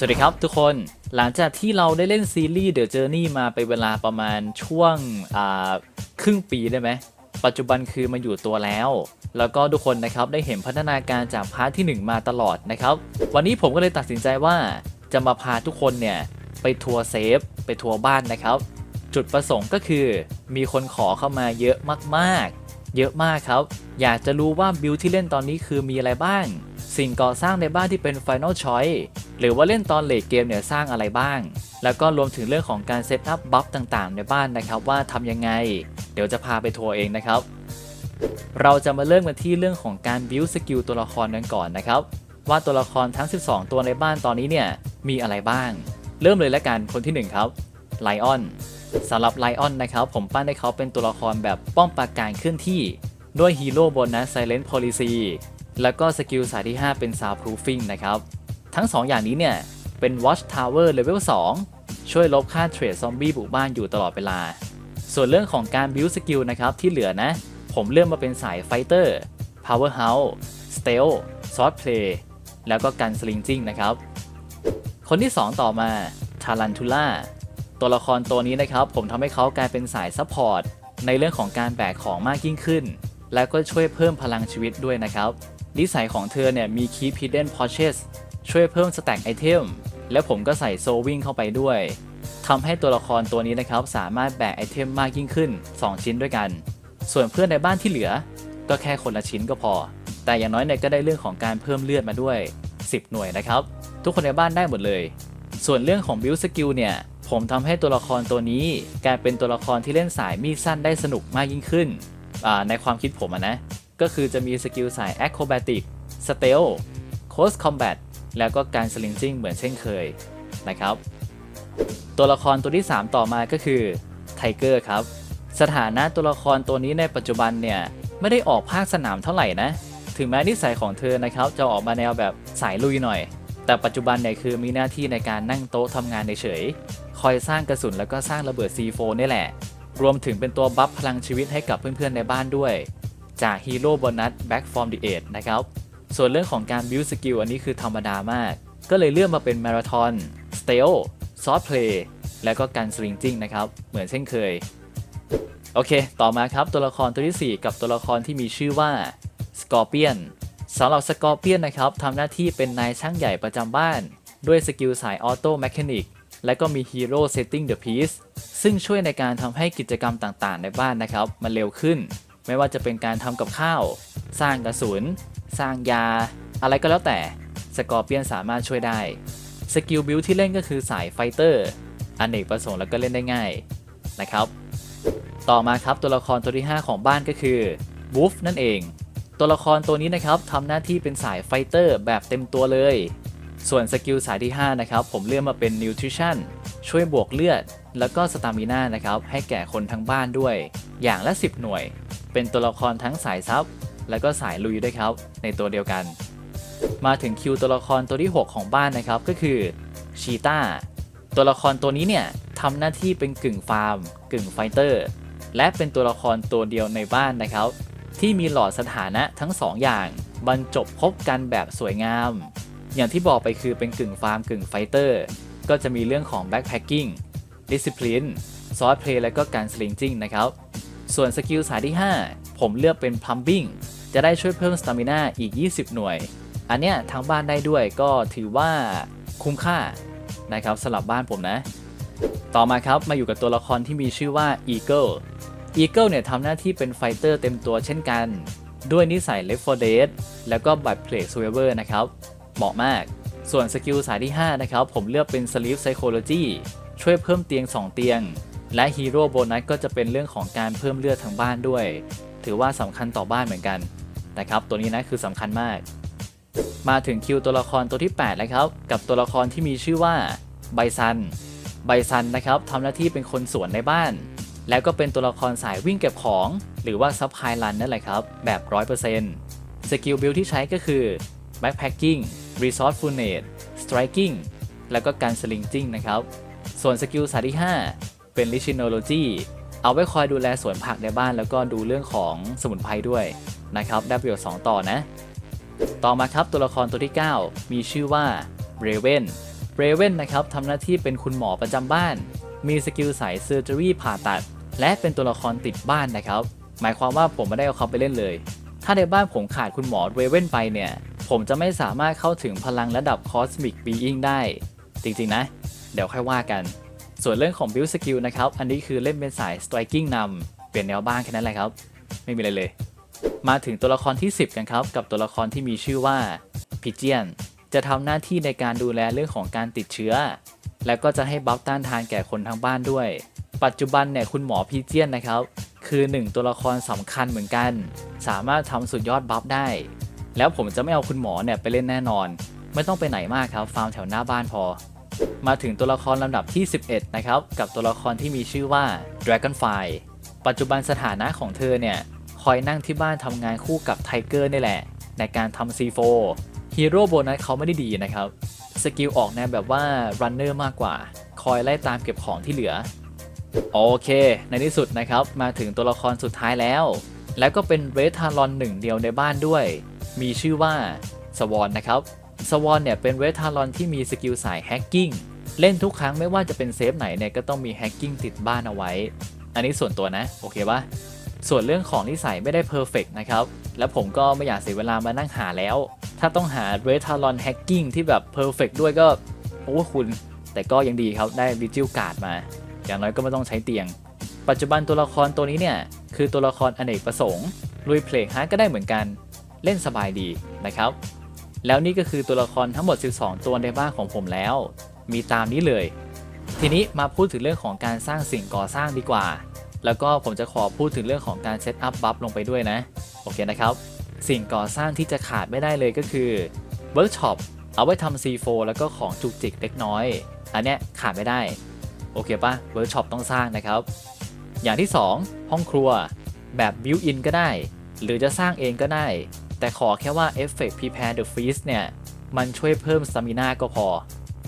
สวัสดีครับทุกคนหลังจากที่เราได้เล่นซีรีส์ The Journey มาไปเวลาประมาณช่วงครึ่งปีได้ไหม ปัจจุบันคือมาอยู่ตัวแล้ว แล้วก็ทุกคนนะครับได้เห็นพัฒนาการจากพาร์ทที่ 1 มาตลอดนะครับ วันนี้ผมก็เลยตัดสินใจว่าจะมาพาทุกคนเนี่ย ไปทัวร์เซฟ ไปทัวร์บ้านนะครับ จุดประสงค์ก็คือมีคนขอเข้ามาเยอะมากๆ เยอะมากครับ อยากจะรู้ว่าบิลที่เล่นตอนนี้คือมีอะไรบ้าง สิ่งก่อสร้างในบ้านที่เป็น Final Choice หรือว่าเล่นตอนเลทเกมเนี่ยสร้างอะไรบ้าง แล้วก็รวมถึงเรื่องของการเซตอัพบัฟต่างๆ ในบ้านนะครับว่าทำยังไง เดี๋ยวจะพาไปทัวร์เองนะครับ เราจะมาเริ่มกันที่เรื่องของการบิวสกิลตัวละครกันก่อนนะครับ ว่าตัวละครทั้ง 12 ตัวในบ้านตอนนี้เนี่ยมีอะไรบ้าง เริ่มเลยแล้วกันคนที่ 1 ครับไลออนสำหรับไลออนนะครับผมปั้นให้เขาเป็นตัวละครแบบป้องปราการเคลื่อนที่ด้วยฮีโร่บนนะ Silent Policy แล้วก็สกิลสายที่ 5 เป็น Soundproofing นะครับ ทั้ง 2 อย่างนี้เนี่ย เป็น Watch Tower Level 2 ช่วยลบค่าเทรดซอมบี้บุกบ้านอยู่ตลอดเวลา ส่วนเรื่องของการ build skill นะครับ ที่เหลือนะ ผมเลือกมาเป็นสาย Fighter Powerhouse Stealth Sword Play แล้วก็การ Slinging นะครับ คนที่ 2 ต่อมา Tarantula ตัวละครตัวนี้นะครับ ผมทำให้เขากลายเป็นสายซัพพอร์ตในเรื่องของการแบกของมากยิ่งขึ้น แล้วก็ช่วยเพิ่มพลังชีวิตด้วยนะครับนิสัยของเธอเนี่ยมี Keep Hidden Pouches ช่วยเพิ่มสแต็กไอเทมแล้วผมก็ใส่โซวิ่งเข้าไปด้วยทำให้ตัวละครตัวนี้นะครับสามารถแบกไอเทมมากยิ่งขึ้น 2 ชิ้นด้วยกัน ส่วนเพื่อนในบ้านที่เหลือ ก็แค่คนละชิ้นก็พอ แต่อย่างน้อยเนี่ยก็ได้เรื่องของการเพิ่มเลือดมาด้วย 10 หน่วยนะครับ ทุกคนในบ้านได้หมดเลย ส่วนเรื่องของ build skill เนี่ยผมทำให้ตัวละครตัวนี้กลายเป็นตัวละครที่เล่นสายมีดสั้นได้สนุกมากยิ่งขึ้น ในความคิดผมะนะ ก็คือจะมีสกิลสาย acrobatic stealth close combat แล้ แล้วก็การ slinging เหมือนเช่นเคยนะครับ ตัวละครตัวที่ 3 ต่อมาก็คือไทเกอร์ครับ สถานะตัวละครตัวนี้ในปัจจุบันเนี่ย ไม่ได้ออกภาคสนามเท่าไหร่นะ ถึงแม้นิสัยของเธอนะครับ จะออกมาแนวแบบสายลุยหน่อย แต่ปัจจุบันเนี่ยคือมีหน้าที่ในการนั่งโต๊ะทำงานเฉยคอยสร้างกระสุนแล้วก็สร้างระเบิด C4 นี่แหละ รวมถึงเป็นตัวบัฟพลังชีวิตให้กับเพื่อนๆในบ้านด้วย จากฮีโร่โบนัส Back from the Age นะครับ ส่วนเรื่องของการ build skill อันนี้คือธรรมดามาก ก็เลยเลื่อกมาเป็นมาราธอน stealth soft play แล้วก็การ slinging นะครับ เหมือนเช่นเคย โอเค ต่อมาครับตัวละครตัวที่ 4 กับตัวละครที่มีชื่อว่า Scorpion สำหรับ Scorpion นนะครับทำหน้าที่เป็นนายช่างใหญ่ประจำบ้าน ด้วยสกิลสาย Auto Mechanic และก็มี Hero Setting the Piece ซึ่งช่วยในการทำให้กิจกรรมต่างๆ ในบ้านนะครับ มันเร็วขึ้น ไม่ว่าจะเป็นการทำกับข้าว สร้างกระสุน สร้างยา อะไรก็แล้วแต่ Scorpion สามารถช่วยได้ สกิลบิลที่เล่นก็คือสายไฟเตอร์อเนกประสงค์แล้วก็เล่นได้ง่ายนะครับ ต่อมาครับตัวละครตัวที่ 5 ของบ้านก็คือบูฟนั่นเอง ตัวละครตัวนี้นะครับทำหน้าที่เป็นสายไฟเตอร์แบบเต็มตัวเลย ส่วนสกิลสายที่ 5 นะครับ ผมเลือกมาเป็นนิวทริชั่นช่วยบวกเลือด แล้วก็สตามิน่านะครับ ให้แก่คนทั้งบ้านด้วย อย่างละ 10 หน่วย เป็นตัวละครทั้งสายซับ แล้วก็สายลุยด้วยครับ ในตัวเดียวกัน มาถึงคิวตัวละครตัวที่ 6 ของบ้านนะครับก็คือชีตาตัวละครตัวนี้เนี่ยทำหน้าที่เป็นกึ่งฟาร์ม กึ่งไฟเตอร์ และเป็นตัวละครตัวเดียวในบ้านนะครับ ที่มีหลอดสถานะทั้ง 2 อย่าง บรรจบพบกันแบบสวยงาม อย่างที่บอกไปคือเป็นกึ่งฟาร์ม กึ่งไฟเตอร์ ก็จะมีเรื่องของ backpacking discipline ซอสเพลย์และก็การ slinging นะครับ ส่วนสกิลสายที่ 5 ผมเลือกเป็น plumbing จะได้ช่วยเพิ่มสตามิน่าอีก 20 หน่วย อันเนี้ยทางบ้านได้ด้วยก็ถือว่าคุ้มค่านะครับสำหรับบ้านผมนะ ต่อมาครับมาอยู่กับตัวละครที่มีชื่อว่า Eagle Eagle เนี่ยทำหน้าที่เป็นไฟเตอร์เต็มตัวเช่นกัน ด้วยนิสัย Left 4 Dead แล้วก็บัตรเพล Survivor นะครับ เหมาะมาก ส่วนสกิลสายที่ 5 นะครับ ผมเลือกเป็น Sleep Psychology ช่วยเพิ่มเตียง 2 เตียง และฮีโร่โบนัสก็จะเป็นเรื่องของการเพิ่มเลือดทางบ้านด้วย ถือว่าสำคัญต่อบ้านเหมือนกันนะครับ ตัวนี้นะคือสำคัญมาก มาถึงคิวตัวละครตัวที่8แล้วครับ กับตัวละครที่มีชื่อว่าไบซัน ไบซันนะครับทำหน้าที่เป็นคนสวนในบ้าน แล้วก็เป็นตัวละครสายวิ่งเก็บของ หรือว่าซับไฮรันนั่นแหละครับ แบบ 100%สกิลบิลที่ใช้ก็คือ backpacking resourcefulness striking แล้วก็การ slinging นะครับ ส่วนสกิลสายที่ 5 เป็น lichinology เอาไว้คอยดูแลสวนผักในบ้าน แล้วก็ดูเรื่องของสมุนไพรด้วยนะครับได้ประโยชน์2ต่อนะ ต่อมาครับตัวละครตัวที่ 9 มีชื่อว่า Raven เรเวนนะครับทำหน้าที่เป็นคุณหมอประจำบ้าน มีสกิลสายเซอร์เจอรี่ผ่าตัด และเป็นตัวละครติดบ้านนะครับ หมายความว่าผมไม่ได้เอาเขาไปเล่นเลย ถ้าในบ้านผมขาดคุณหมอเรเวนไปเนี่ย ผมจะไม่สามารถเข้าถึงพลังระดับคอสมิกบีอิงได้ จริงๆนะ เดี๋ยวค่อยว่ากัน ส่วนเรื่องของ build skill นะครับ อันนี้คือเล่นเป็นสาย striking นำเปลี่ยนแนวบ้างแค่นั้นแหละครับ ไม่มีอะไรเลย มาถึงตัวละครที่ 10 กันครับ กับตัวละครที่มีชื่อว่าพิเจียนจะทำหน้าที่ในการดูแลเรื่องของการติดเชื้อ แล้วก็จะให้บัฟต้านทานแก่คนทั้งบ้านด้วย ปัจจุบันเนี่ยคุณหมอพีเจียนนะครับ คือหนึ่งตัวละครสำคัญเหมือนกัน สามารถทำสุดยอดบัฟได้ แล้วผมจะไม่เอาคุณหมอเนี่ยไปเล่นแน่นอน ไม่ต้องไปไหนมากครับ ฟาร์มแถวหน้าบ้านพอ มาถึงตัวละครลำดับที่ 11 นะครับ กับตัวละครที่มีชื่อว่า Dragonfly ปัจจุบันสถานะของเธอเนี่ย คอยนั่งที่บ้านทำงานคู่กับไทเกอร์นี่แหละ ในการทำ C4 ฮีโร่โบนัสเขาไม่ได้ดีนะครับ สกิลออกแนวแบบว่ารันเนอร์มากกว่า คอยไล่ตามเก็บของที่เหลือ โอเค ในที่สุดนะครับ มาถึงตัวละครสุดท้ายแล้ว แล้วก็เป็นเรทารอนหนึ่งเดียวในบ้านด้วย มีชื่อว่าสวอนนะครับ สวอนเนี่ยเป็นเรทารอนที่มีสกิลสายแฮกกิ้งเล่นทุกครั้งไม่ว่าจะเป็นเซฟไหนเนี่ยก็ต้องมีแฮกกิ้งติดบ้านเอาไว้ อันนี้ส่วนตัวนะ โอเคปะส่วนเรื่องของนิสัยไม่ได้เพอร์เฟกนะครับ แล้วผมก็ไม่อยากเสียเวลามานั่งหาแล้ว ถ้าต้องหาเรทารอนแฮกกิ้งที่แบบเพอร์เฟกด้วยก็โอ้คุณ แต่ก็ยังดีครับได้วิจิลการ์ดมา อย่างน้อยก็ไม่ต้องใช้เตียง ปัจจุบันตัวละครตัวนี้เนี่ยคือตัวละครอเนกประสงค์ลุยเพลงฮาร์ดก็ได้เหมือนกัน เล่นสบายดีนะครับ แล้วนี่ก็คือตัวละครทั้งหมด 12 ตัวในบ้านของผมแล้ว มีตามนี้เลย ทีนี้มาพูดถึงเรื่องของการสร้างสิ่งก่อสร้างดีกว่า แล้วก็ผมจะขอพูดถึงเรื่องของการเซตอัพบัฟลงไปด้วยนะ โอเคนะครับ สิ่งก่อสร้างที่จะขาดไม่ได้เลยก็คือเวิร์กช็อปเอาไว้ทำ C4 แล้วก็ของจุกจิกเล็กน้อย อันเนี้ยขาดไม่ได้ โอเคปะเวิร์กช็อปต้องสร้างนะครับ อย่างที่ 2 ห้องครัวแบบบิวอินก็ได้ หรือจะสร้างเองก็ได้ แต่ขอแค่ว่า Effect Prepare the Feast เนี่ย มันช่วยเพิ่มสตามินาก็พอ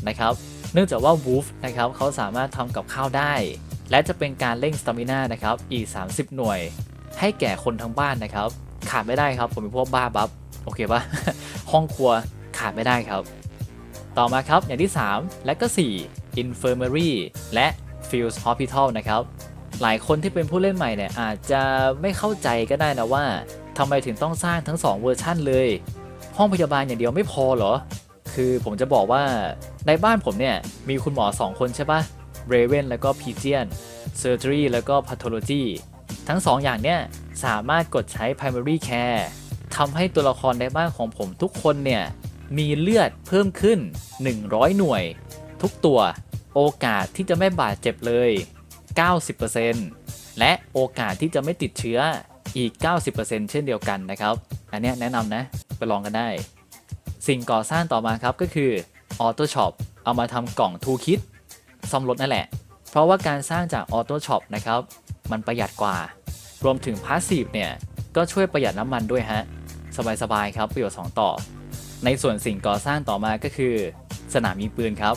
นะครับ เนื่องจากว่า Wolf นะครับเขาสามารถทำกับข้าวได้ และจะเป็นการเร่งสตามินานะครับ อีก 30 หน่วย ให้แก่คนทั้งบ้านนะครับ ขาดไม่ได้ครับ ผมเป็นพวกบ้าบัฟโอเคปะห้องครัวขาดไม่ได้ครับ ต่อมาครับอย่างที่ 3 และก็ 4 Infirmary และ Fields Hospital นะครับ หลายคนที่เป็นผู้เล่นใหม่เนี่ยอาจจะไม่เข้าใจก็ได้นะว่า ทำไมถึงต้องสร้างทั้ง 2 เวอร์ชั่นเลย ห้องพยาบาลอย่างเดียวไม่พอเหรอ คือผมจะบอกว่าในบ้านผมเนี่ย มีคุณหมอ 2 คนใช่ปะเรเวนแล้วก็พีเจียน Surgery แล้วก็ Pathology ทั้ง 2 อย่างเนี่ยสามารถกดใช้ Primary Care ทำให้ตัวละครในบ้านของผมทุกคนเนี่ยมีเลือดเพิ่มขึ้น 100 หน่วย ทุกตัวโอกาสที่จะไม่บาดเจ็บเลย 90%และโอกาสที่จะไม่ติดเชื้อ อีก 90%เช่นเดียวกันนะครับ อันนี้แนะนำนะ ไปลองกันได้ สิ่งก่อสร้างต่อมาครับก็คือ Auto Shop เอามาทำกล่องทูคิดซ่อมรถนั่นแหละ เพราะว่าการสร้างจาก Auto Shop นะครับ มันประหยัดกว่า รวมถึง Passive เนี่ย ก็ช่วยประหยัดน้ำมันด้วยฮะ สบายๆครับประโยชน์2ต่อ ในส่วนสิ่งก่อสร้างต่อมาก็คือ สนามยิงปืนครับ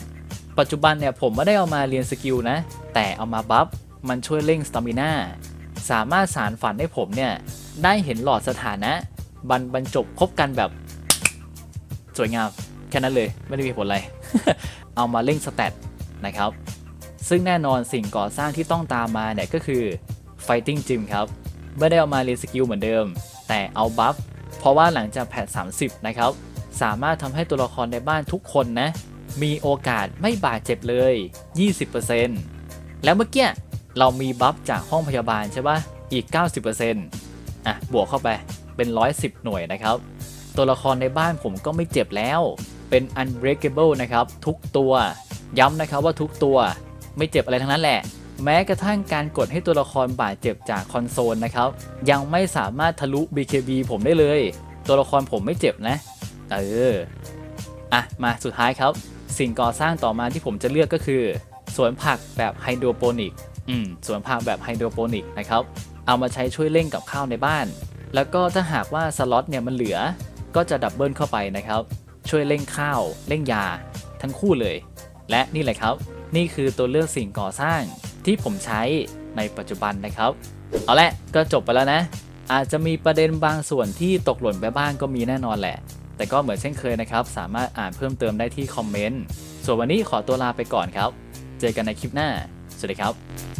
ปัจจุบันเนี่ยผมไม่ได้เอามาเรียนสกิลนะ แต่เอามาบัฟมันช่วยเร่งสตามิน่า สามารถสารฝันให้ผมเนี่ย ได้เห็นหลอดสถานะบรรบรรจบคบกันแบบ สวยงามแค่นั้นเลยไม่ได้มีผลอะไร เอามาเร่งสแตทนะครับ ซึ่งแน่นอนสิ่งก่อสร้างที่ต้องตามมาเนี่ยก็คือ Fighting Gym ครับ ไม่ได้เอามาเรียนสกิลเหมือนเดิม แต่เอาบัฟเพราะว่าหลังจากแพท30 นะครับ สามารถทำให้ตัวละครในบ้านทุกคนนะ มีโอกาสไม่บาดเจ็บเลย 20%แล้วเมื่อกี้ เรามีบัฟจากห้องพยาบาลใช่ปะอีก 90%อะ บวกเข้าไปเป็น 110 หน่วยนะครับ ตัวละครในบ้านผมก็ไม่เจ็บแล้ว เป็น unbreakable นะครับ ทุกตัว ย้ำนะครับว่าทุกตัวไม่เจ็บอะไรทั้งนั้นแหละ แม้กระทั่งการกดให้ตัวละครบาดเจ็บจากคอนโซลนะครับ ยังไม่สามารถทะลุ BKB ผมได้เลย ตัวละครผมไม่เจ็บนะ เออ อะ มาสุดท้ายครับ สิ่งก่อสร้างต่อมาที่ผมจะเลือกก็คือ สวนผักแบบไฮโดรโปนิก อืมสวนผักแบบไฮโดรโปนิกนะครับ เอามาใช้ช่วยเร่งกับข้าวในบ้าน แล้วก็ถ้าหากว่าสล็อตเนี่ยมันเหลือ ก็จะดับเบิลเข้าไปนะครับ ช่วยเร่งข้าวเร่งยา ทั้งคู่เลย และนี่แหละครับ นี่คือตัวเลือกสิ่งก่อสร้างที่ผมใช้ในปัจจุบันนะครับ เอาละก็จบไปแล้วนะ อาจจะมีประเด็นบางส่วนที่ตกหล่นไปบ้างก็มีแน่นอนแหละ แต่ก็เหมือนเช่นเคยนะครับ สามารถอ่านเพิ่มเติมได้ที่คอมเมนต์ ส่วนวันนี้ขอตัวลาไปก่อนครับ เจอกันในคลิปหน้า สวัสดีครับ